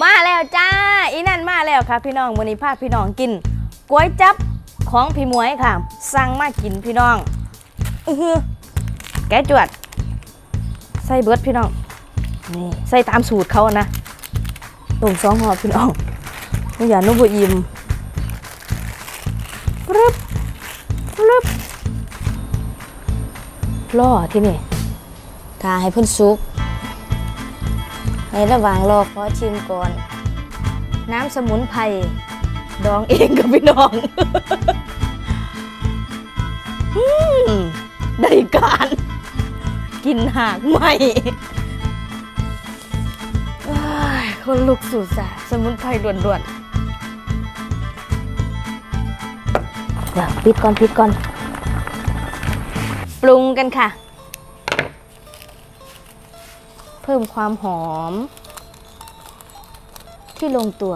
มาแล้วจ้า อีนั่นมาแล้วค่ะ พี่น้องวันนี้พาพี่น้องกินก๋วยจับของพี่มวยค่ะ สั่งมากินพี่น้องอือหือแกจวด ใส่เบิร์ดพี่น้อง นี่ใส่ตามสูตรเขาอะนะต้มสองหอบพี่น้องนี่อย่านุ่มอิ่มรึบรึบล่อที่นี่ทาให้เพิ่นสุก ในระหว่างรอขอชิมก่อน น้ำสมุนไพรดองเองกับพี่น้องอืมได้การ กินหากใหม่อ้ายคนลุกสู่สาสมุนไพรด่วนๆเดี๋ยวปิดก่อนปิดก่อน ปรุงกันค่ะ เพิ่มความหอม ที่ลงตัว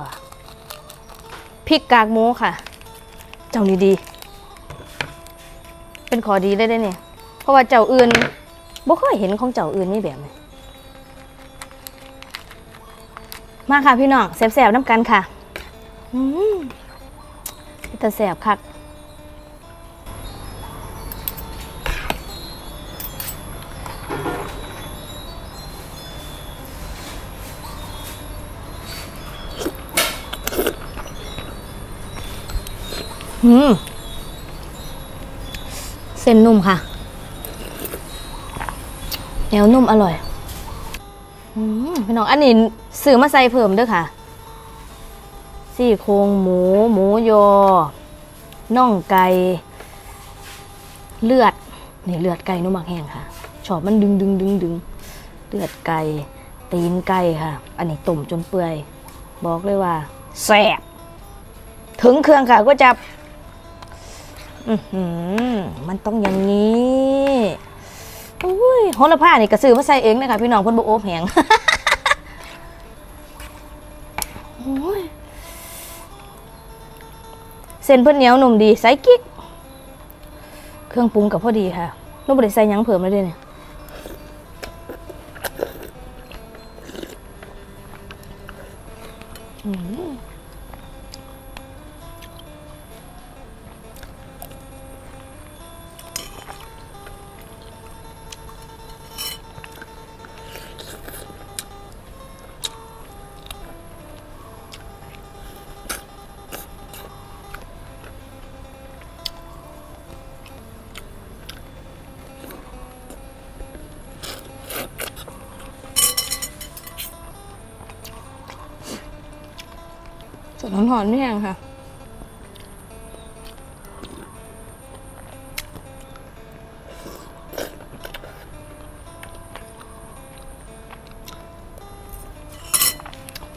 พริกกากหมูค่ะ เจ้านี่ดี เป็นขอดีได้ได้เนี่ย เพราะว่าเจ้าอื่นบ่เคยเห็นของเจ้าอื่นนี่แบบนี้มาค่ะพี่น้องแสบๆน้ำกันค่ะอืมแต่แสบคัก เส้นนุ่มค่ะเหนียวนุ่มอร่อยอืมพี่น้อง อันนี้ซื้อมาใส่เพิ่มด้วยค่ะ ซี่โครงหมู หมูยอ น่องไก่ เลือด นี่เลือดไก่นุ่มมากแห้งค่ะ ชอบมันดึงดึงดึงดึงเลือดไก่ ตีนไก่ค่ะ อันนี้ต้มจนเปื่อย บอกเลยว่าแซ่บถึงเครื่องค่ะก็จะ มันต้องอย่างนี้อุ้ยโหระพานี่กระซื้อมาใส่เองนะคะพี่น้องเพ่นบโอบแหงเส้นเพิ่นเหนียวหนุ่มดีใส่กิ๊ก เครื่องปรุงกับพอดีค่ะนุ่มบริใส่ยังเพิ่มเลยด้เนี่ยอืม หอนๆนี่เองค่ะ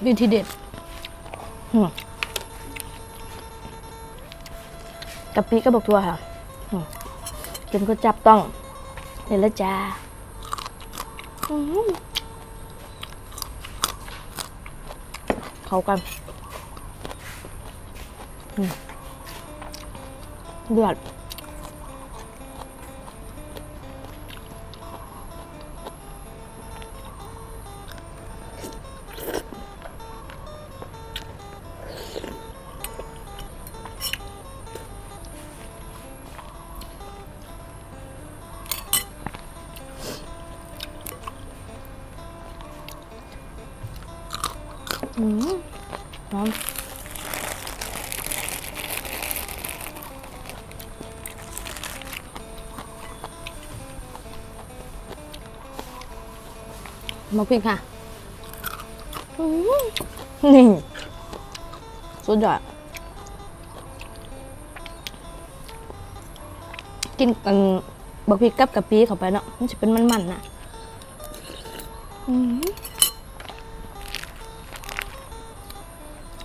เป็นทีเด็ดกะปิกระบอกทัวค่ะอืมกินก็จับต้องเดี๋ยวละจ้าเข้ากัน เดือดอืม มาพริกค่ะนี่สุดยอดกินกันบักพริกกับกะปิเข้าไปเนาะมันจะเป็นมันๆนะ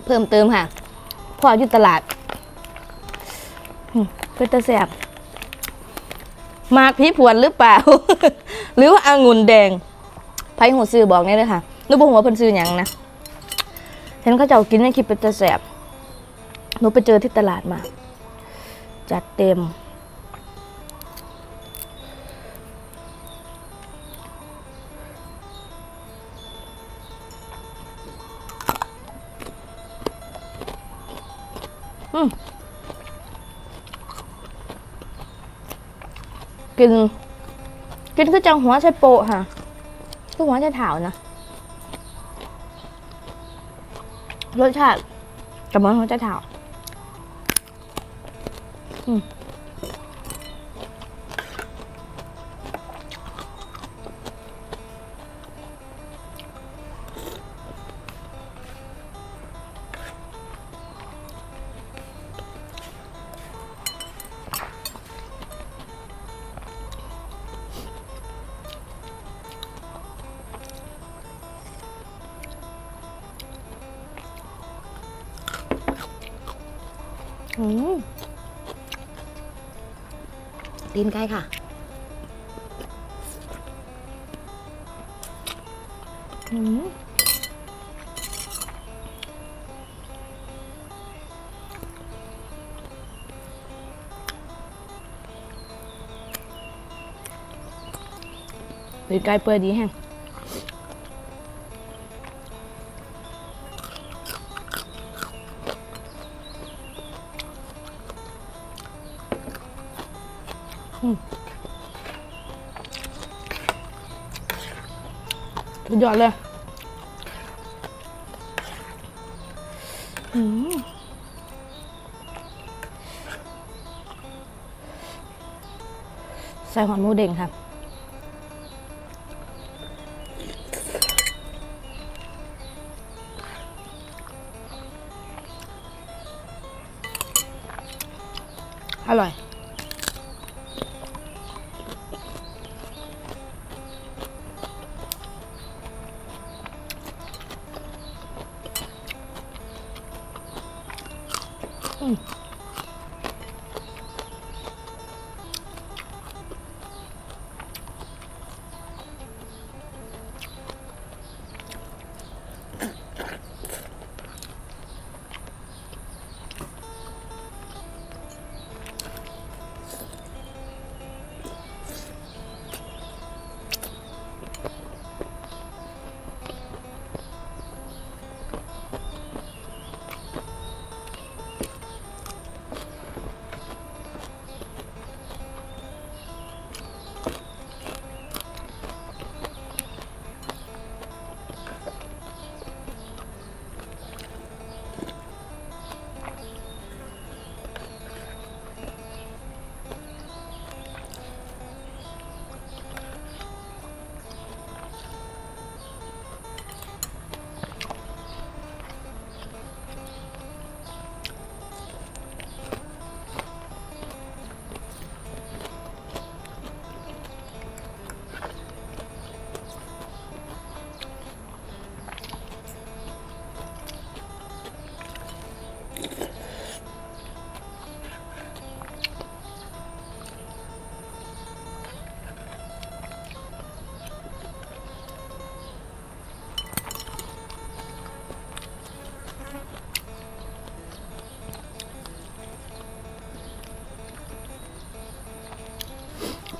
เพิ่มเติมค่ะพออยู่ตลาดเพื่อจะแสบมากพี่ผวนหรือเปล่า หรือว่าอางุ่นแดง ไพ่หัวซื้อบอกนี่เลยค่ะหนูบ่หัวเพิ่นซื้อหยังนะเห็นเขาเจ้ากินในคลิปเป็นจะแสบหนูไปเจอที่ตลาดมา จัดเต็ม กิน กินคือจังหัวใช้โปะค่ะ คือหัวใส่เถานะ รสชาติกับมันหัวจะถาอืมอืม ตีนไก่ค่ะ อืมตีนไก่เปื่อยดีแฮง สุดยอดเลยอืมใส่หอมหมูเด้งค่ะอร่อย 嗯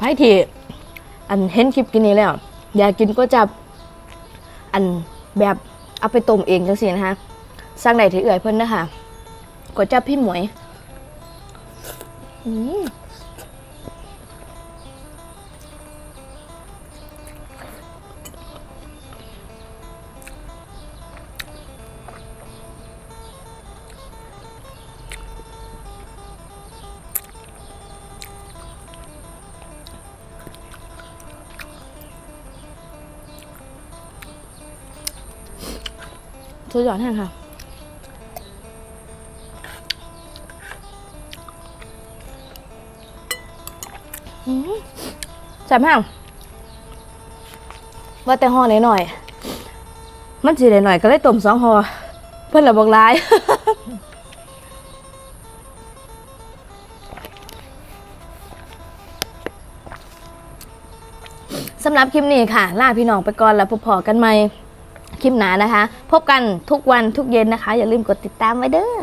ไพ่ที่อันเห็นคลิปกินนี้แล้ว อยากกินก็จะอันแบบเอาไปต้มเองจังสินะคะสร้างไหนที่เอื่อยเพิ่นนะคะก็จะพี่หมวยอืม สุดยอดแห้งค่ะอืมแซ่บแห้งว่าแต่ห่อหน่อยๆมันสิได้หน่อยก็เลยต้มสองห่อเพื่อนละบอกหลายสำหรับคลิปนี้ค่ะ ลาพี่น้องไปก่อนแล้วพบพอกันใหม่ คลิปหนานะคะ พบกันทุกวันทุกเย็นนะคะ อย่าลืมกดติดตามไว้เด้อ